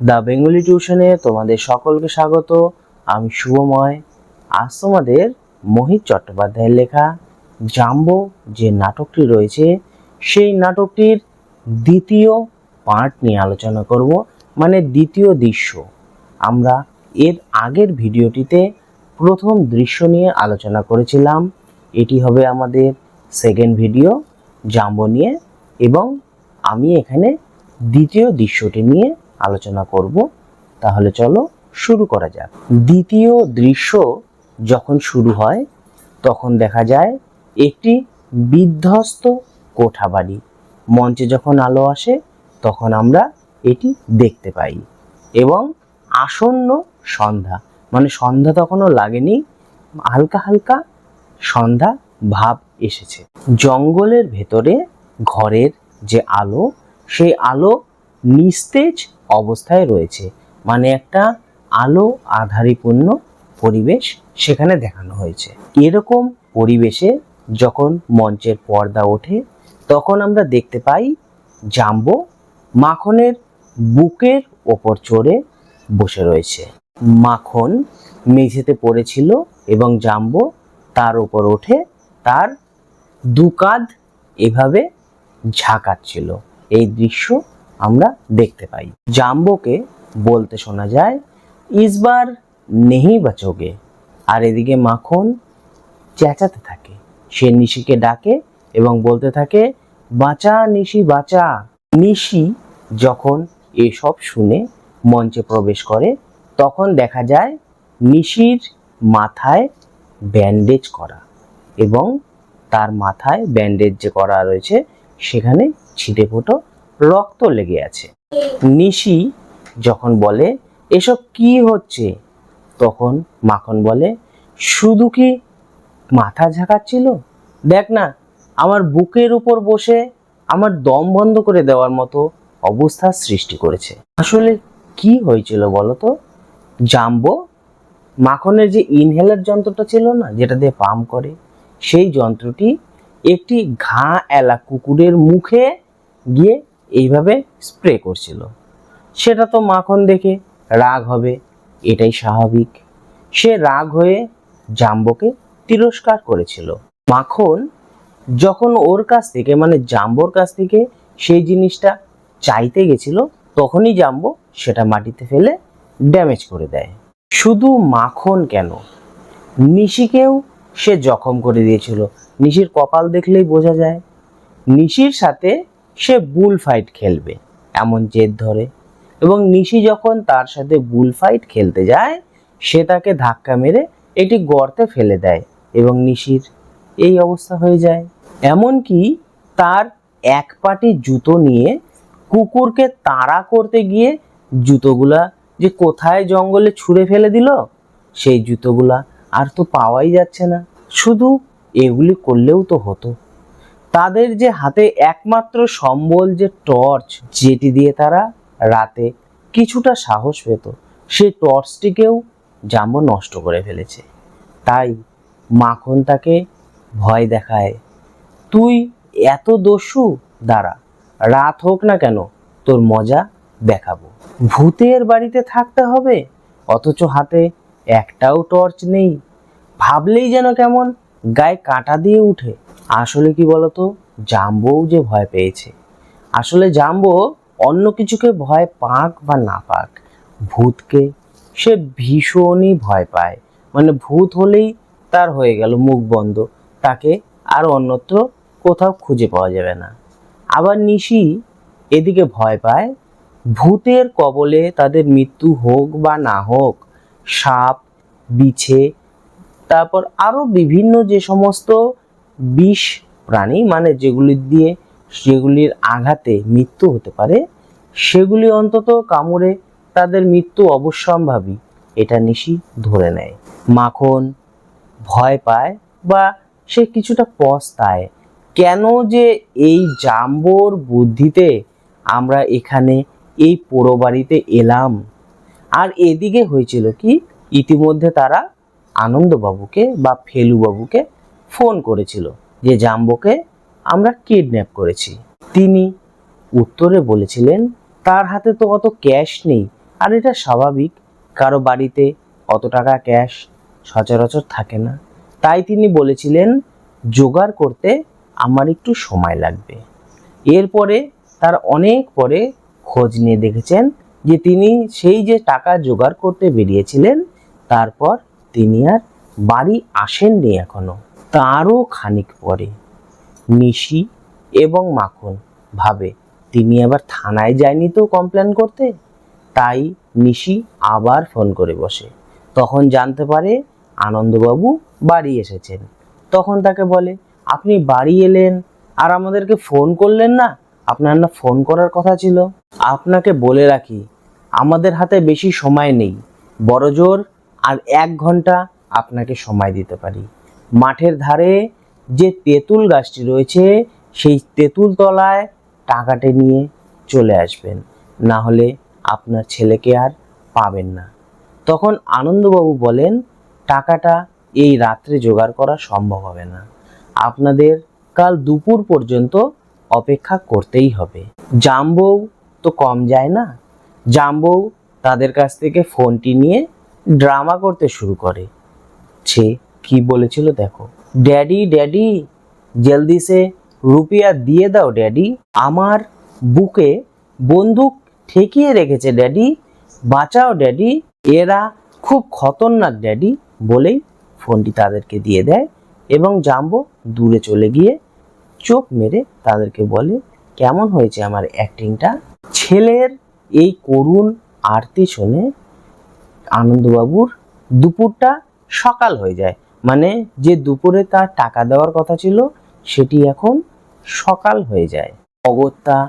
The Bengali টিউশনে তোমাদের সকলকে স্বাগত। আমি শুভময়। আজ তোমাদের মোহিত চট্টোপাধ্যায়ের লেখা জাম্বো যে নাটকটি রয়েছে, সেই নাটকটির দ্বিতীয় পার্ট নিয়ে আলোচনা করব মানে দ্বিতীয় দৃশ্য। আমরা এর আগের ভিডিওটিতে প্রথম দৃশ্য নিয়ে আলোচনা করেছিলাম। এটি হবে আমাদের সেকেন্ড ভিডিও জাম্বো নিয়ে, এবং আমি এখানে দ্বিতীয় দৃশ্যটি নিয়ে আলোচনা করব, তাহলে চলো শুরু করা যাক। দ্বিতীয় দৃশ্য যখন শুরু হয়, তখন দেখা যায় একটি বিধ্বস্ত কোঠা বাড়ি। মঞ্চে যখন আলো আসে, তখন আমরা এটি দেখতে পাই এবং আসন্ন সন্ধ্যা। মানে সন্ধ্যা তখনও লাগেনি, হালকা হালকা সন্ধ্যা ভাব এসেছে। জঙ্গলের ভেতরে ঘরের যে আলো, সেই আলো নিস্তেজ অবস্থায় রয়েছে। মানে একটা আলো আধারিপূর্ণ পরিবেশ সেখানে দেখানো হয়েছে। এরকম পরিবেশে যখন মঞ্চের পর্দা ওঠে, তখন আমরা দেখতে পাই জাম্বো মাখনের বুকের ওপর চড়ে বসে রয়েছে। মাখন মেঝেতে পড়েছিল এবং জাম্বো তার উপর ওঠে, তার দুকাঁধ এভাবে ঝাঁকাচ্ছিল। এই দৃশ্য আমরা দেখতে পাই। জাম্বোকে বলতে শোনা যায়, ইসবার নেহি বাচোগে। আর এদিকে মাখন চেঁচাতে থাকে। সে নিশিকে ডাকে এবং বলতে থাকে, বাঁচা নিশি বাঁচা। নিশি যখন এসব শুনে মঞ্চে প্রবেশ করে, তখন দেখা যায় নিশির মাথায় ব্যান্ডেজ করা এবং তার মাথায় ব্যান্ডেজ যে করা রয়েছে, সেখানে ছিটে ফোটো রক্ত লেগে আছে। নিশি যখন বলে, এসব কি হচ্ছে? তখন মাখন বলে, শুধু কি মাথা ঝাঁকাচ্ছিল? দেখ না, আমার বুকের উপর বসে আমার দম বন্ধ করে দেওয়ার মতো অবস্থার সৃষ্টি করেছে। আসলে কি হয়েছিল বলো তো? জাম্বো, মাখনের যে ইনহেলার যন্ত্রটা ছিল না, যেটা দিয়ে পাম্প করে, সেই যন্ত্রটি একটি ঘা এলা কুকুরের মুখে গিয়ে এইভাবে স্প্রে করছিল। সেটা তো মাখন দেখে রাগ হবে, এটাই স্বাভাবিক। সে রাগ হয়ে জাম্বোকে তিরস্কার করেছিল। মাখন যখন ওর কাছ থেকে মানে জাম্বোর কাছ থেকে সেই জিনিসটা চাইতে গেছিল, তখনই জাম্বো সেটা মাটিতে ফেলে ড্যামেজ করে দেয়। শুধু মাখন কেন? নিশিকেও সে জখম করে দিয়েছিল। নিশির কপাল দেখলেই বোঝা যায়। নিশির সাথে সে বুল ফাইট খেলবে, এমন জেদ ধরে। এবং নিশি যখন তার সাথে বুল ফাইট খেলতে যায়, সে তাকে ধাক্কা মেরে এটি গর্তে ফেলে দেয় এবং নিশির এই অবস্থা হয়ে যায়। এমনকি তার এক পাটি জুতো নিয়ে কুকুরকে তাড়া করতে গিয়ে জুতোগুলা যে কোথায় জঙ্গলে ছুঁড়ে ফেলে দিল, সেই জুতোগুলা আর তো পাওয়াই যাচ্ছে না। শুধু এগুলি করলেও তো হতো। তাদের যে হাতে একমাত্র সম্বল যে টর্চ, যেটি দিয়ে তারা রাতে কিছুটা সাহস পেত সেই টর্চটিকেও জাম্বো নষ্ট করে ফেলেছে। তাই মাখন তাকে ভয় দেখায়, তুই এত দস্যু? দাঁড়া, রাত হোক না কেন, তোর মজা দেখাবো। ভূতের বাড়িতে থাকতে হবে, অথচ হাতে একটাও টর্চ নেই। ভাবলেই যেন কেমন গায়ে কাঁটা দিয়ে উঠে। আসলে কি বলতো? জাম্বোও যে ভয় পেয়েছে। আসলে জাম্বো অন্য কিছুকে ভয় পাক বা না পাক, ভূতকে সে ভীষণই ভয় পায়। মানে ভূত হলেই তার হয়ে গেল মুখ বন্ধ, তাকে আর অন্যত্র কোথাও খুঁজে পাওয়া যাবে না। আবার নিশি এদিকে ভয় পায়, ভূতের কবলে তাদের মৃত্যু হোক বা না হোক, সাপ, বিছে, তারপর আরও বিভিন্ন যে সমস্ত বিষ প্রাণী মানে যেগুলি দিয়ে যেগুলির আঘাতে মৃত্যু হতে পারে, সেগুলি অন্তত কামড়ে তাদের মৃত্যু অবশ্যম্ভাবী। এটা নিশি ধরে নেয়। মাখন ভয় পায় বা সে কিছুটা পস্তায়। কেন যে এই জাম্বর বুদ্ধিতে আমরা এখানে এই পোড়ো বাড়িতে এলাম? আর এদিকে হয়েছিল কি, ইতিমধ্যে তারা আনন্দবাবুকে বা ফেলুবাবুকে ফোন করেছিল যে জাম্বোকে আমরা কিডন্যাপ করেছি। তিনি উত্তরে বলেছিলেন, তার হাতে তো অত ক্যাশ নেই, আর এটা স্বাভাবিক। কারও বাড়িতে অত টাকা ক্যাশ সচরাচর থাকে না। তাই তিনি বলেছিলেন, জোগাড় করতে আমার একটু সময় লাগবে। এরপরে তার অনেক পরে খোঁজ নিয়ে দেখেছেন যে তিনি সেই যে টাকা জোগাড় করতে বেরিয়েছিলেন, তারপর তিনি আর বাড়ি আসেননি এখনও। তারও খানিক পরে নিশি এবং মাখন ভাবে, তিনি আবার থানায় যায়নি তো কমপ্লেন করতে? তাই নিশি আবার ফোন করে বসে। তখন জানতে পারে আনন্দবাবু বাড়ি এসেছেন। তখন তাকে বলে, আপনি বাড়ি এলেন আর আমাদেরকে ফোন করলেন না? আপনার না ফোন করার কথা ছিল। আপনাকে বলে রাখি, আমাদের হাতে বেশি সময় নেই। বড় জোর আর এক ঘণ্টা আপনাকে সময় দিতে পারি। মাঠের ধারে যে তেঁতুল গাছটি রয়েছে, সেই তেঁতুল তলায় টাকাটা নিয়ে চলে আসবেন। না হলে আপনার ছেলেকে আর পাবেন না। তখন আনন্দবাবু বলেন, টাকাটা এই রাত্রে জোগাড় করা সম্ভব হবে না। আপনাদের কাল দুপুর পর্যন্ত অপেক্ষা করতেই হবে। জাম্বউ তো কম যায় না। জাম্বউ তাদের কাছ থেকে ফোনটি নিয়ে ড্রামা করতে শুরু করে। সে কি বলেছিল দেখো? ড্যাডি ড্যাডি, জলদি সে রুপিয়া দিয়ে দাও ড্যাডি। আমার বুকে বন্দুক ঠেকিয়ে রেখেছে ড্যাডি। বাঁচাও ড্যাডি। এরা খুব খতরনাক ড্যাডি বলেই ফোনটি তাদেরকে দিয়ে দেয় এবং জাম্বো দূরে চলে গিয়ে চোখ মেরে তাদেরকে বলে, কেমন হয়েছে আমার অ্যাক্টিংটা? ছেলের এই করুণ আরতি শুনে আনন্দবাবুর দুপুরটা সকাল হয়ে যায়। মানে যে দুপুরে তার টাকা দেওয়ার কথা ছিল, সেটি এখন সকাল হয়ে যায়। অগত্যা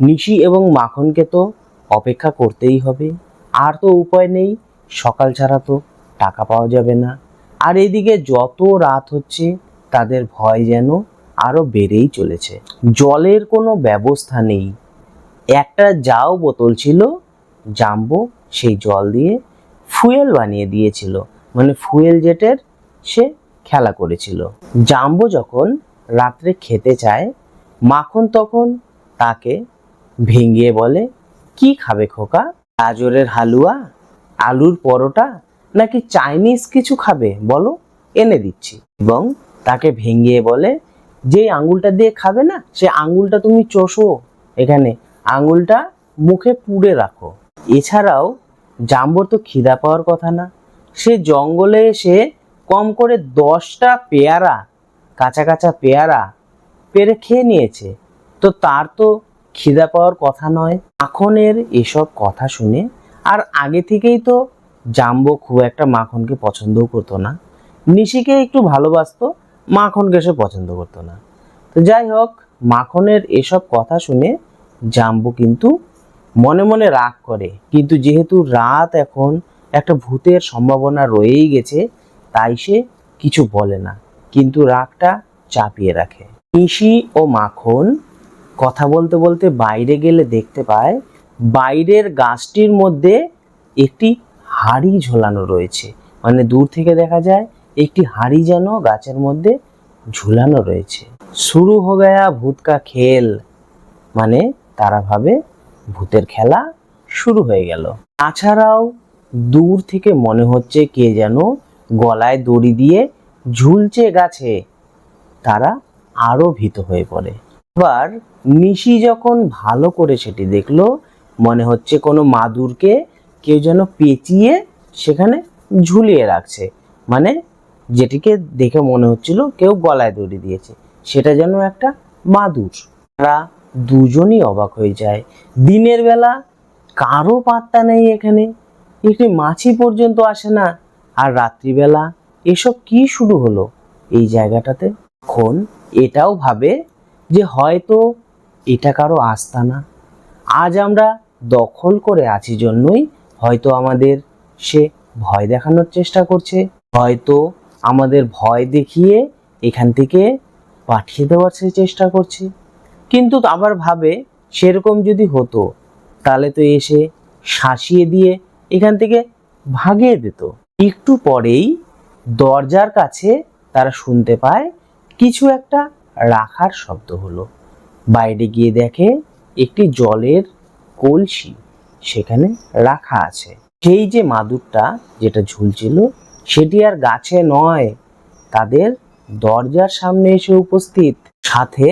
নিশি এবং মাখনকে তো অপেক্ষা করতেই হবে। আর তো উপায় নেই, সকাল ছাড়া তো টাকা পাওয়া যাবে না। আর এদিকে যত রাত হচ্ছে, তাদের ভয় যেন আরও বেড়েই চলেছে। জলের কোনো ব্যবস্থা নেই। একটা যাও বোতল ছিল, জাম্বো সেই জল দিয়ে ফুয়েল বানিয়ে দিয়েছিল। মানে ফুয়েল জেটের সে খেলা করেছিল। জাম্বো যখন রাত্রে খেতে চায়, মাখন তখন তাকে ভেঙিয়ে বলে, কি খাবে খোকা? গাজরের হালুয়া? আলুর পরোটা? নাকি চাইনিজ কিছু খাবে? বলো, এনে দিচ্ছি। এবং তাকে ভেঙিয়ে বলে যে আঙুলটা দিয়ে খাবে না, সে আঙুলটা তুমি চষো। এখানে আঙুলটা মুখে পুড়ে রাখো। এছাড়াও জাম্বর তো খিদা পাওয়ার কথা না। সে জঙ্গলে এসে কম করে দশটা পেয়ারা, কাঁচা কাঁচা পেয়ারা পেরে খেয়ে নিয়েছে। তো তার তো খিদা পাওয়ার কথা নয়। মাখনের এসব কথা শুনে আর আগে থেকেই তো জাম্বো খুব একটা মাখনকে পছন্দও করতো না। নিশিকে একটু ভালোবাসতো, মাখনকে সে পছন্দ করতো না। তো যাই হোক, মাখনের এসব কথা শুনে জাম্বু কিন্তু মনে মনে রাগ করে। কিন্তু যেহেতু রাত এখন একটা ভূতের সম্ভাবনা রয়েই গেছে তাই সে কিছু বলে না, কিন্তু রাগটা চাপিয়ে রাখে। নিশি ও মাখন কথা বলতে বলতে বাইরে গেলে দেখতে পায়, বাইরের গাছটির মধ্যে একটি হাড়ি ঝোলানো রয়েছে। মানে দূর থেকে দেখা যায়, একটি হাড়ি যেন গাছের মধ্যে ঝুলানো রয়েছে। শুরু হো গয়া ভূত কা খেল মানে তারা ভাবে ভূতের খেলা শুরু হয়ে গেল। তাছাড়াও দূর থেকে মনে হচ্ছে কে যেন গলায় দড়ি দিয়ে ঝুলছে গাছে, তারা আরও ভীত হয়ে পড়ে। এবার নিশি যখন ভালো করে সেটি দেখল, মনে হচ্ছে কোনো মাদুরকে কেউ যেন পেঁচিয়ে সেখানে ঝুলিয়ে রাখছে। মানে যেটিকে দেখে মনে হচ্ছিল কেউ গলায় দড়ি দিয়েছে, সেটা যেন একটা মাদুর। তারা দুজনই অবাক হয়ে যায়। দিনের বেলা কারও পাত্তা নেই এখানে, একটি মাছি পর্যন্ত আসে না। আর রাত্রিবেলা এসব কি শুরু হলো এই জায়গাটাতে? এখন এটাও ভাবে যে হয়তো এটা কারও আস্তানা। আজ আমরা দখল করে আছি জন্যই হয়তো আমাদের সে ভয় দেখানোর চেষ্টা করছে। হয়তো আমাদের ভয় দেখিয়ে এখান থেকে পাঠিয়ে দেওয়ার সে চেষ্টা করছে। কিন্তু আবার ভাবে সেরকম যদি হতো, তাহলে তো এসে শাসিয়ে দিয়ে এখান থেকে ভাগিয়ে দিত। একটু পরেই দরজার কাছে তারা শুনতে পায় কিছু একটা রাখার শব্দ হলো। বাইরে গিয়ে দেখে একটি জলের কলসি সেখানে রাখা আছে। সেই যে মাদুরটা যেটা ঝুলছিল, সেটি আর গাছে নয়, তাদের দরজার সামনে এসে উপস্থিত। সাথে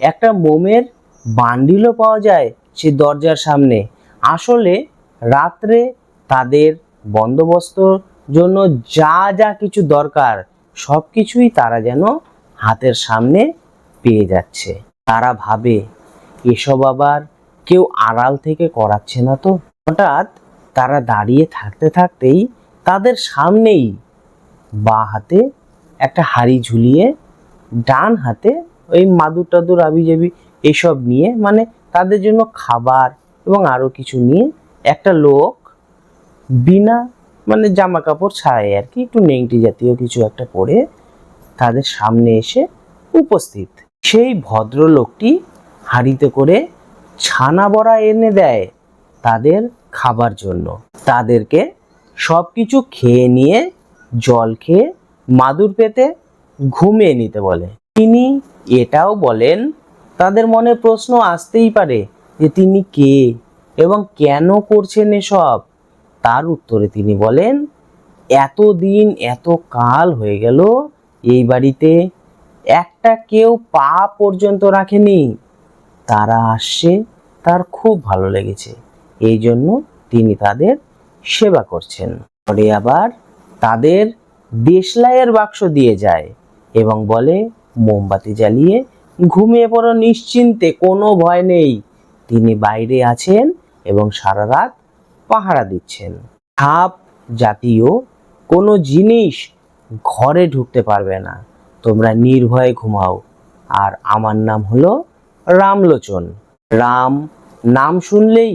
একটা মোমের বান্ডিলও পাওয়া যায় সে দরজার সামনে। আসলে রাত্রে তাদের বন্দোবস্তর জন্য যা যা কিছু দরকার সব কিছুই তারা যেন হাতের সামনে পেয়ে যাচ্ছে। তারা ভাবে, এসব আবার কেউ আড়াল থেকে করাচ্ছে না তো? হঠাৎ তারা দাঁড়িয়ে থাকতে থাকতেই তাদের সামনেই বা হাতে একটা হাড়ি ঝুলিয়ে ডান হাতে ওই মাদুর টাদুর আবি জাবি এসব নিয়ে মানে তাদের জন্য খাবার এবং আরও কিছু নিয়ে একটা লোক বিনা মানে জামা কাপড় ছাড়াই আর কি, একটু নেংটি জাতীয় কিছু একটা পরে তাদের সামনে এসে উপস্থিত। সেই ভদ্রলোকটি হাঁড়িতে করে ছানা বড়া এনে দেয় তাদের খাবার জন্য। তাদেরকে সব কিছু খেয়ে নিয়ে জল খেয়ে মাদুর পেতে ঘুমিয়ে নিতে বলে। তিনি এটাও বলেন, তাদের মনে প্রশ্ন আসতেই পারে যে তিনি কে এবং কেন করছেন এসব? তার উত্তরে তিনি বলেন, এতদিন এত কাল হয়ে গেল, এই বাড়িতে একটা কেউ পা পর্যন্ত রাখেনি। তারা আসছে, তার খুব ভালো লেগেছে। এই জন্য তিনি তাদের সেবা করছেন। পরে আবার তাদের দেশলাইয়ের বাক্স দিয়ে যায় এবং বলে, মোমবাতি জ্বালিয়ে ঘুমিয়ে পড়ো নিশ্চিন্তে, কোনো ভয় নেই। তিনি বাইরে আছেন এবং সারা রাত পাহারা দিচ্ছেন। সাপ জাতীয় কোনো জিনিস ঘরে ঢুকতে পারবে না। তোমরা নির্ভয়ে ঘুমাও। আর আমার নাম হলো রামলোচন। রাম নাম শুনলেই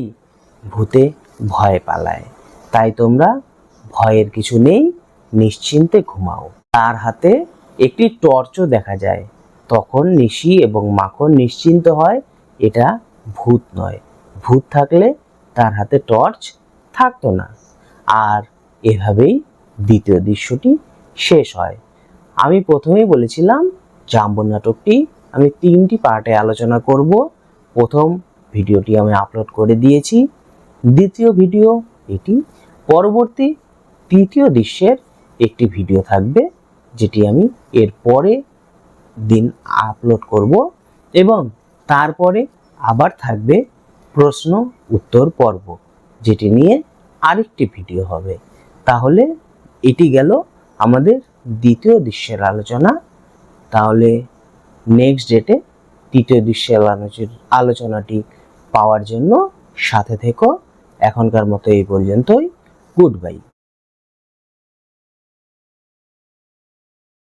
ভূতে ভয় পালায়। তাই তোমরা ভয়ের কিছু নেই, নিশ্চিন্তে ঘুমাও। তার হাতে একটি টর্চও দেখা যায়। তখন নিশি এবং মাখন নিশ্চিন্ত হয়, এটা ভূত নয়। ভূত থাকলে তার হাতে টর্চ থাকতো না। আর এভাবেই দ্বিতীয় দৃশ্যটি শেষ হয়। আমি প্রথমেই বলেছিলাম জাম্বন নাটকটি আমি তিনটি পার্টে আলোচনা করব। প্রথম ভিডিওটি আমি আপলোড করে দিয়েছি। দ্বিতীয় ভিডিও এটি। পরবর্তী তৃতীয় দৃশ্যের একটি ভিডিও থাকবে, যেটি আমি এর পরে দিন আপলোড করব এবং তারপরে আবার থাকবে প্রশ্ন উত্তর পর্ব। যেটি নিয়ে আরেকটি ভিডিও হবে। তাহলে এটি গেল আমাদের দ্বিতীয় দৃশ্যের আলোচনা। তাহলে নেক্সট ডেটে তৃতীয় দৃশ্যের আলোচনাটি পাওয়ার জন্য সাথে থেকো। এখনকার মতো এই পর্যন্তই। Good bye